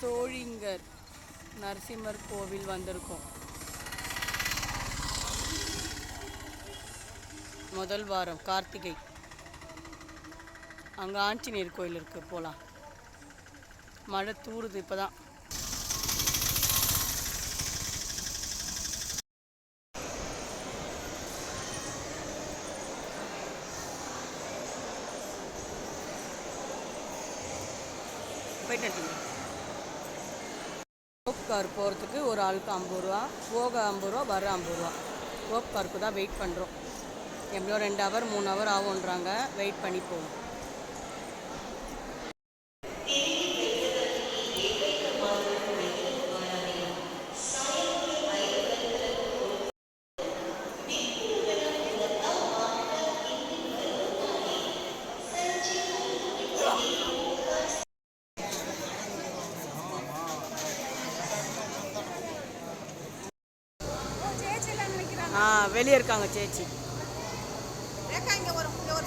சோழிங்கர் நரசிம்மர் கோவில் வந்திருக்கோம். முதல் வாரம் கார்த்திகை. அங்கே ஆஞ்சநேயர் கோயில் இருக்கு போகலாம் மழை தூறுது இப்போதான். போயிட்டு ரோப் கார் போகிறதுக்கு ஒரு ஆளுக்கு ஐம்பது ரூபா போக ஐம்பது ரூபா வர ஐம்பது ரூபா. ரோப் காருக்கு தான் வெயிட் பண்ணுறோம் எப்படியோ ரெண்டு ஹவர் மூணு ஹவர் ஆகுன்றாங்க வெயிட் பண்ணி போவோம். வெளியே இருக்காங்க சேச்சி. ரேகா இங்க ஒரு இங்க ஒரு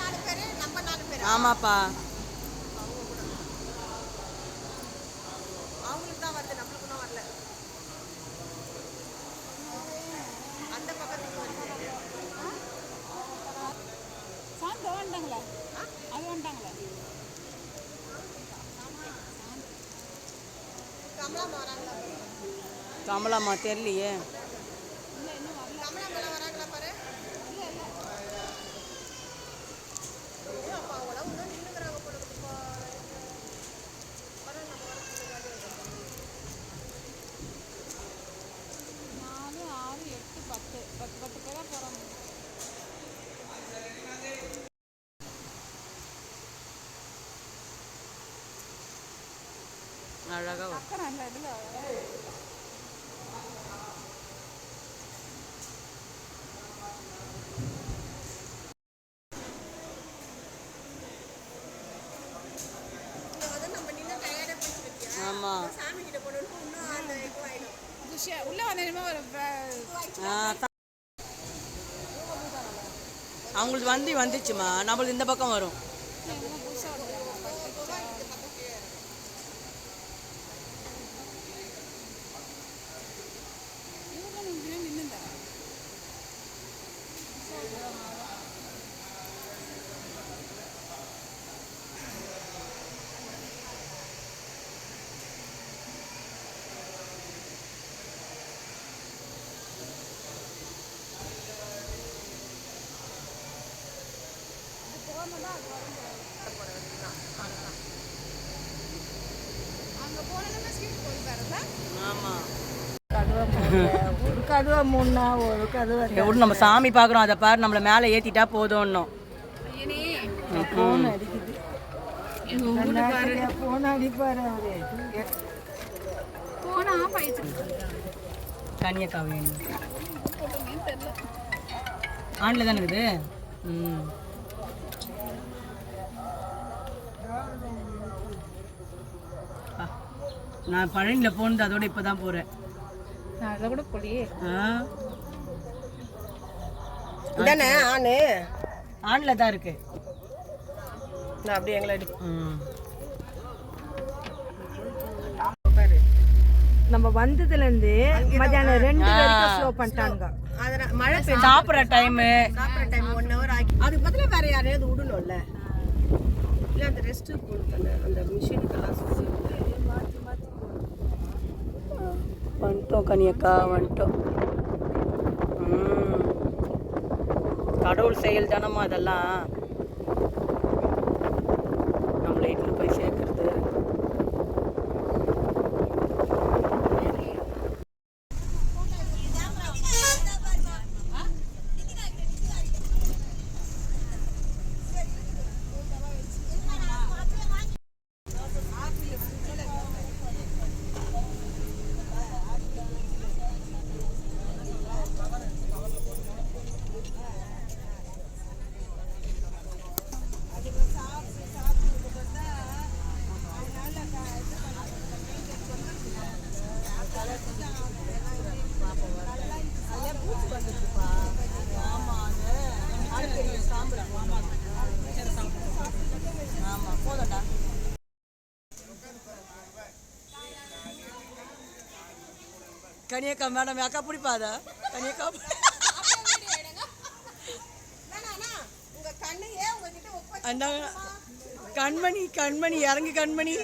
நாலு பேரு நம்ம நாலு பேரு? ஆமாப்பா. அவங்களுக்கு தான் ஆமாம் இதுவாயிடும். குஷியா உள்ளே வந்து இனிமேல் ஒரு அவங்களுக்கு வந்து வந்துச்சுமா நம்மளுக்கு இந்த பக்கம் வரும். ஒரு கதுவை மூணுனா ஒரு கதுவை எவ்வளோ நம்ம சாமி பார்க்குறோம் அதை பாரு நம்மளை மேலே ஏற்றிட்டா போதும்னோம். ஐயனே. ஃபோன் அடிக்குது. ஃபோன் அடிப்பாரு அவரு. ஆஃப் ஆயிடுச்சு. ஆண்டில் தானே இருக்குது? ம். நான் பழனியில் போனது அதோட இப்போ தான் போகிறேன் நான் அதை கூட போலியே. ஆ. இதானே ஆணு? ஆண்டில் தான் இருக்கு. நான் அப்படியே எங்களை அடி ம். நம்ம வந்ததுல இருந்து மத்தியானம் ரெண்டு வரைக்கும் ஸ்லோ பண்ணிட்டாங்க. மழை பெய்யும் சாப்பிட்ற டைமு சாப்பிட்ற டைம் ஒன் ஹவர் ஆகி அதுக்கு பதிலா வேற யாரையாவது விடணும்ல. இல்லை அந்த ரெஸ்ட் தானே அந்த மிஷினுக்கெல்லாம் சுற்றி வந்துட்டோம் கனியக்கா வந்துட்டோம். கடவுள் செயல் தானம்மா அதெல்லாம். நம்மளை இட்டுன்னு போய் சேர்க்கறது. கனியக்கா மேடம் கண்ணையே உங்ககிட்ட ஒப்ப அந்த கண்மணி கண்மணி இறங்கு கண்மணி.